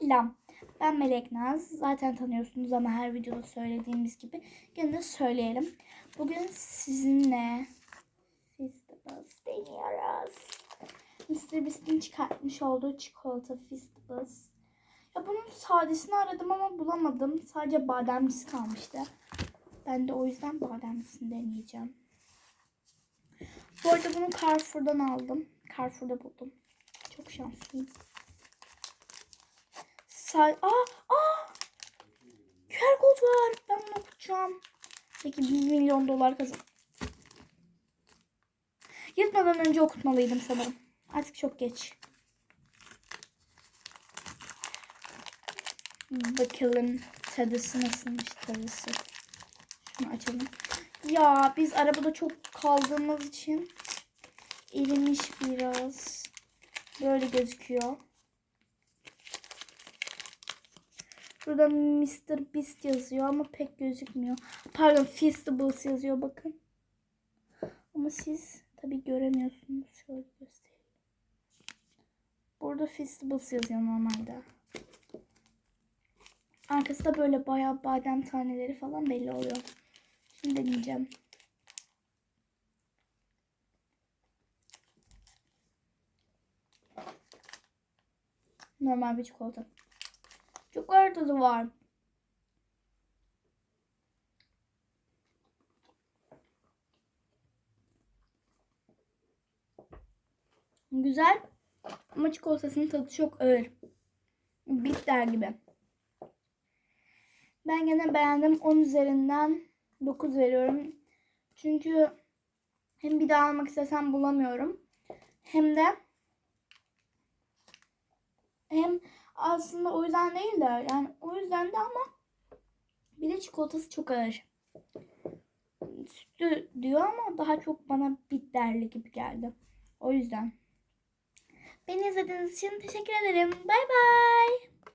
Selam. Ben Melek Naz. Zaten tanıyorsunuz ama her videoda söylediğimiz gibi gene de söyleyelim. Bugün sizinle Festivals deniyoruz. Mr. Beast'in çıkartmış olduğu çikolata Festivals. Ya bunun sadesini aradım ama bulamadım. Sadece bademlisi kalmıştı. Ben de o yüzden bademlisini deneyeceğim. Bu arada bunu Carrefour'dan aldım. Carrefour'da buldum. Çok şanslıyım. Say aa aa QR kod var. Ben bunu okutacağım. Peki 1 milyon dolar kazan. Yırtmadan önce okutmalıydım sanırım. Artık çok geç. Bakalım tadısı nasılmış tadısı. Şunu açalım. Ya biz arabada çok kaldığımız için erimiş biraz. Böyle gözüküyor. Burada Mr. Beast yazıyor ama pek gözükmüyor. Pardon Feastables yazıyor bakın. Ama siz tabi göremiyorsunuz. Şöyle göstereyim. Burada Feastables yazıyor normalde. Arkasında böyle bayağı badem taneleri falan belli oluyor. Şimdi deneyeceğim. Normal bir çikolata. Ağır tadı var. Güzel ama çikolatasının tadı çok ağır. Bitter gibi. Ben gene beğendim. 10 üzerinden 9 veriyorum. Çünkü hem bir daha almak istesem bulamıyorum. Hem de hem aslında o yüzden değil de yani o yüzden de ama bir de çikolatası çok ağır. Sütlü diyor ama daha çok bana bitterli gibi geldi. O yüzden. Beni izlediğiniz için teşekkür ederim. Bay bay.